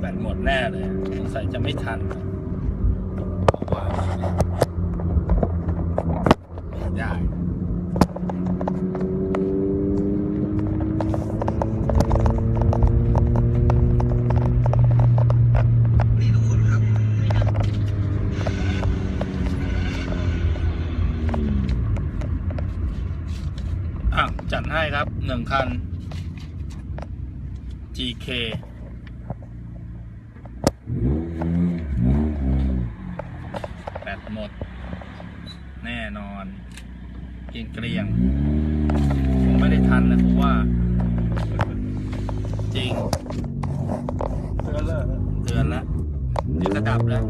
แบตหมดแน่เลยสงสัยจะไม่ทันเพราะว่าไม่ได้นี่ทุนครับอะจัดให้ครับหนึ่งคัน GK แบตห มด แน่นอน เกรียงเกรียงผมไม่ได้ทันนะผมว่า จริง เตือนแล้วนะเตือนแล้วเดี๋ยวจะดับแล้ว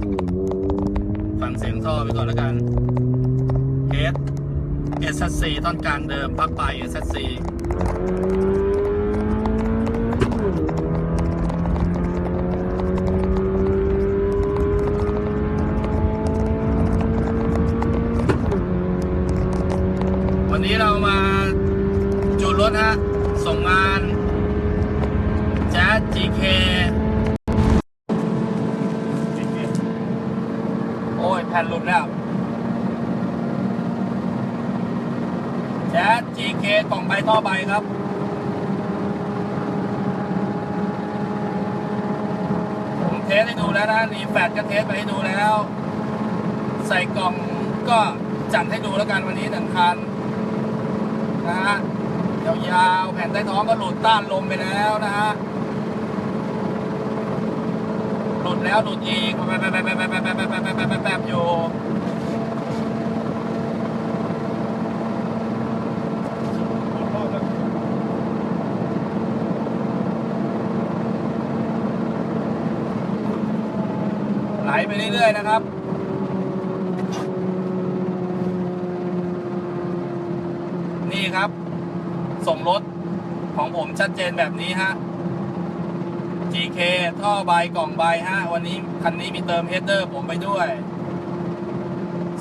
ฟังเสียงท่อไปก่อนแล้วกันเอสเอสซีท่อนกลางเดิมพักปลายเอสซี นนี้เรามาจูนรถฮะ ส่งงานแจ๊ส GK โอ้ย แผ่นหลุดแล้วแจ๊ส GK กล่องใบท่อใบครับผมเทสให้ดูแล้วนะรีแฟดก็เทสไปให้ดูแล้ว ใส่กล่องก็จัดให้ดูแล้วกันวันนี้หนึ่งคัน นะฮะยาวๆแผ่นใต้ท้องก็หลุดต้านลมไปแล้วนะฮะหลุดแล้วหลุดอีกแป๊บแป๊บแป๊บแป๊บแป๊บแป๊บแป๊บแป๊บแป๊บแป๊บแป๊บแป๊บอยู่ไหลไปเรื่อยๆนะครับ นี่ครับ ส่งรถของผมชัดเจนแบบนี้ฮะ GK ท่อใบกล่องใบฮะ วันนี้คันนี้มีเติมเฮดเดอร์ผมไปด้วย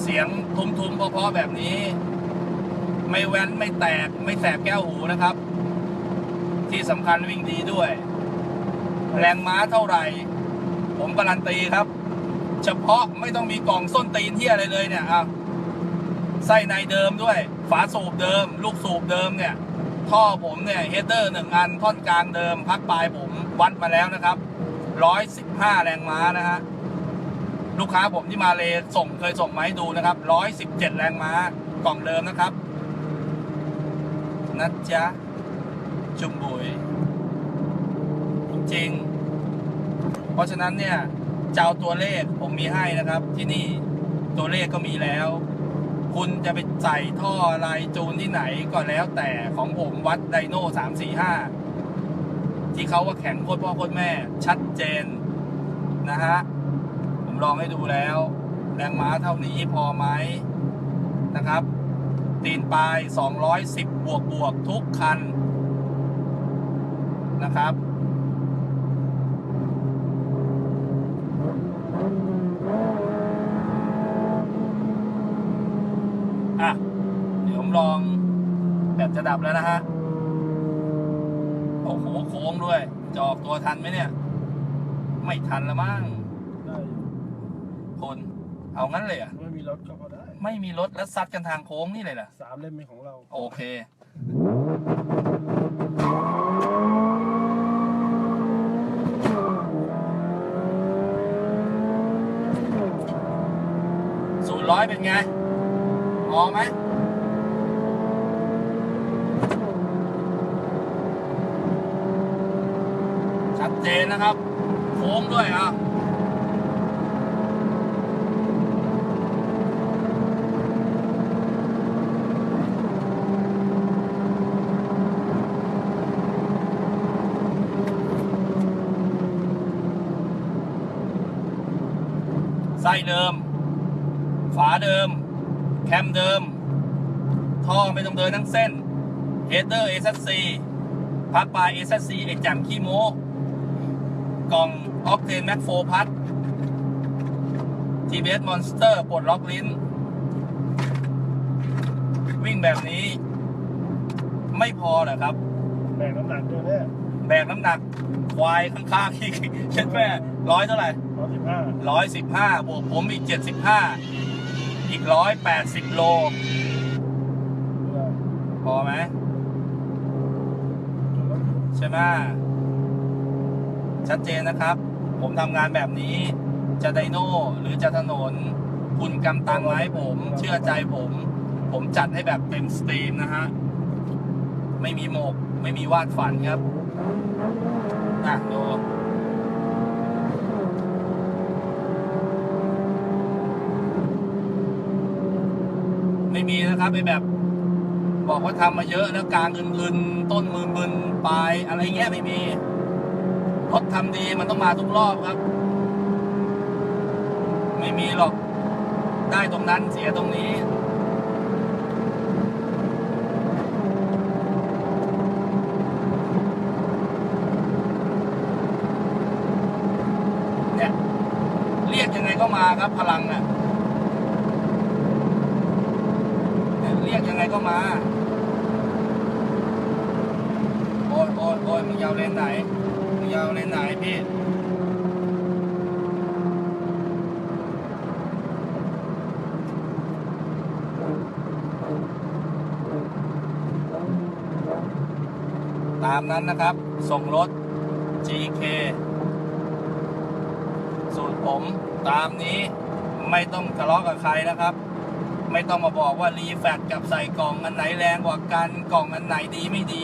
เสียงทุ้มๆเพราะๆแบบนี้ ไม่แว้นไม่แตก ไม่แสบแก้วหูนะครับ ที่สำคัญวิ่งดีด้วย แรงม้าเท่าไหร่ ผมการันตีครับ เฉพาะไม่ต้องมีกล่องส้นตีนเที่อะไรเลยเนี่ยอะไส้ในเดิมด้วย ฝาสูบเดิม ลูกสูบเดิมเนี่ย ท่อผมเนี่ยเฮดเดอร์หนึ่งอันท่อนกลางเดิม พักปลายผมวัดมาแล้วนะครับร้อยสิบห้าแรงม้านะฮะลูกค้าผมที่มาเลส่งเคยส่งมาให้ดูนะครับร้อยสิบเจ็ดแรงม้ากล่องเดิมนะครับนะจ๊ะจุ่มบุยจริงเพราะฉะนั้นเนี่ยเจ้าตัวเลขผมมีให้นะครับที่นี่ตัวเลขก็มีแล้ว คุณจะไปใส่ท่ออะไรจูนที่ไหนก็แล้วแต่ของผมวัดไดโน่สามสี่ห้าที่เขาว่าแข็งโคตรพ่อโคตรแม่ ชัดเจนนะฮะ ผมลองให้ดูแล้ว แรงม้าเท่านี้พอไหมนะครับ ตีนปลาย 210 บวกบวกทุกคันนะครับ อะ เดี๋ยวผมลองแบบจะดับแล้วนะฮะ โอ้โหโค้งด้วย จะออกตัวทันไหมเนี่ย ไม่ทันละมั้งได้อยู่คน เอางั้นเลยเหรอะ ไม่มีรถก็พอได้ไม่มีรถแล้วซัดกันทางโค้งนี่เลยเหรอ สามเล่มเป็นของเราโอเค ศูนย์ร้อยเป็นไง พอไหมชัดเจนนะครับ โค้งด้วยอะไส้เดิม ฝาเดิม แคมเดิม ท่อไม่ต้องเดินทั้งเส้นเฮดเดอร์ SSC พักปลาย SSC ไอแจ่มขี้โม้กล่องออกเทนแม็กโฟพัด TBS Monster ปลดล็อกลิ้น วิ่งแบบนี้ ไม่พอเหรอครับ แบกน้ำหนักด้วยเนี่ยแบกน้ำหนักควายข้างๆอีกเช่นแม่ร้อยเท่าไหร่ร้อยสิบห้าร้อยสิบห้าบวกผมอีกเจ็ดสิบห้า อีกร้อยแปดสิบโล พอไหมใช่ไหมชัดเจนนะครับ ผมทำงานแบบนี้ จะไดโน่หรือจะถนน คุณกำตังมาให้ผม เชื่อใจผม ผมจัดให้แบบเต็มสตรีมนะฮะ ไม่มีโมก ไม่มีวาดฝันครับ อะดูไม่มี นะครับไอแบบ บอกว่าทำมาเยอะแล้วกลางอึนๆต้นมือมึนปลายอะไรเงี้ยไม่มีรถทำดีมันต้องมาทุกรอบครับ ไม่มีหรอกได้ตรงนั้นเสียตรงนี้เนี่ยเรียกยังไงก็มาครับพลังอะเนี่ย เรียกยังไงก็มา โอ้ยโอ้ยโอ้ยมึงยาวเลนไหน มึงยาวเลนไหนพี่ตามนั้นนะครับ ส่งรถ GK สูตรผมตามนี้ไม่ต้องทะเลาะกับใครนะครับ ไม่ต้องมาบอกว่ารีแฟตกับใส่กล่องอันไหนแรงกว่ากันกล่องอันไหนดีไม่ดี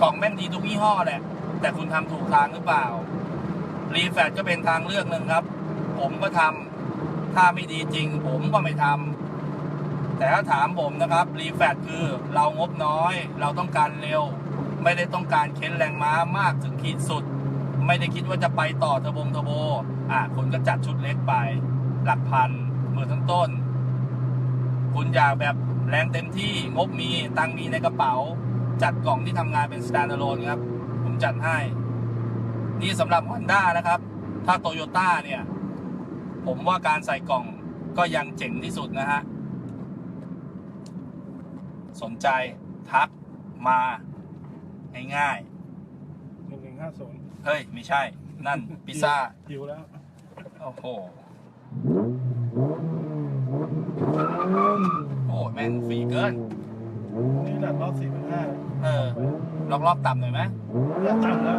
กล่องแม่งดีทุกยี่ห้อแหละ แต่คุณทำถูกทางหรือเปล่า รีแฟตก็เป็นทางเลือกหนึ่งครับ ผมก็ทำถ้าไม่ดีจริง ผมก็ไม่ทำแต่ถ้าถามผมนะครับรีแฟตคือเรางบน้อย เราต้องการเร็ว ไม่ได้ต้องการเค้นแรงม้ามากถึงขีดสุด ไม่ได้คิดว่าจะไปต่อเทอร์โบงเทอร์โบอะคุณก็จัดชุดเล็กไป หลักพันมือทั้งต้น คุณอยากแบบแรงเต็มที่งบมีตังค์มีในกระเป๋า จัดกล่องที่ทำงานเป็น standalone ครับ ผมจัดให้ นี่สำหรับ Honda นะครับ ถ้าโตโยต้าเนี่ย ผมว่าการใส่กล่องก็ยังเจ๋งที่สุดนะฮะ สนใจทักมา ง่ายหนึ่งหนึ่งห้าศูนย์ๆเฮ้ย ไม่ใช่ นั่นพิซซ่าหิวแล้ว โอ้โห โอ้ยแม่งฟรีเกิน นี่ดัดรอบสี่พันห้าเออรอบรอบๆต่ำหน่อยไหมแล้วต่ำแล้ว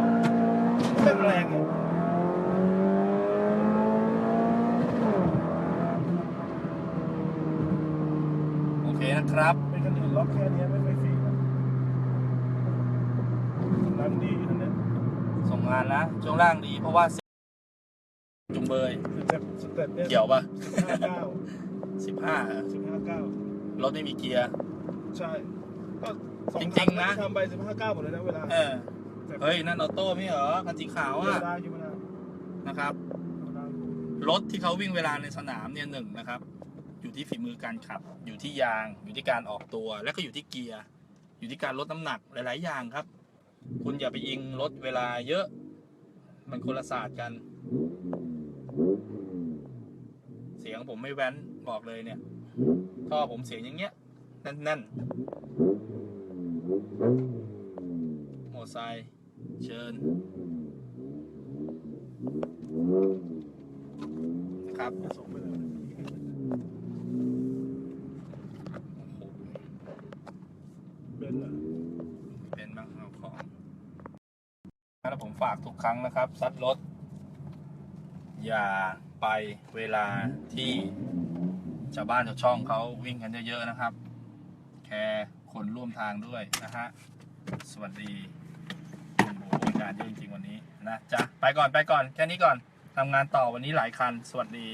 เต็มแรงอะโอเคนะครับไม่คันอื่นล็อกแค่เนี้ยไม่ไม่ฟรีนะร้านดีอันเนี้ยส่งงานนะช่วงล่างดีเพราะว่าจุงเบยสเต็ปสเต็ปเนี่ยเกี่ยวปะสิบห้าเก้าสิบห้า สิบห้าเก้า รถไม่มีเกียร์ ใช่ก็สอจริงๆคันะทำไปสิบห้าเก้าหมดเลยนะเวลาเออ เฮ้ย นั่นออโต้ไม่เหรอคันสีขาวเวอะลาอยู่เวลานะครับเวลารถที่เขาวิ่งเวลาในสนามเนี่ยหนึ่งนะครับ อยู่ที่ฝีมือการขับ อยู่ที่ยาง อยู่ที่การออกตัว และก็อยู่ที่เกียร์ อยู่ที่การลดน้ำหนักหลาย ๆ อย่างครับ คุณอย่าไปยิงรถเวลาเยอะ มันคนละศาสตร์กัน เสียงผมไม่แว้นบอกเลยเนี่ย ท่อผมเสียงอย่างเงี้ยแน่นๆโมไซค์เชิญครับส่งไปเลยโอ้โหเบนซ์อะเป็นบ้างเอาของแล้วผมฝากทุกครั้งนะครับ ซัดรถ อย่าไปเวลาที่ ชาวบ้านชาวช่องเขาวิ่งกันเยอะๆนะครับ แคร์คนร่วมทางด้วยนะฮะ สวัสดีคุณโบริการเยอะจริงๆวันนี้นะจ๊ะ ไปก่อนไปก่อนแค่นี้ก่อนทำงานต่อวันนี้หลายคัน สวัสดี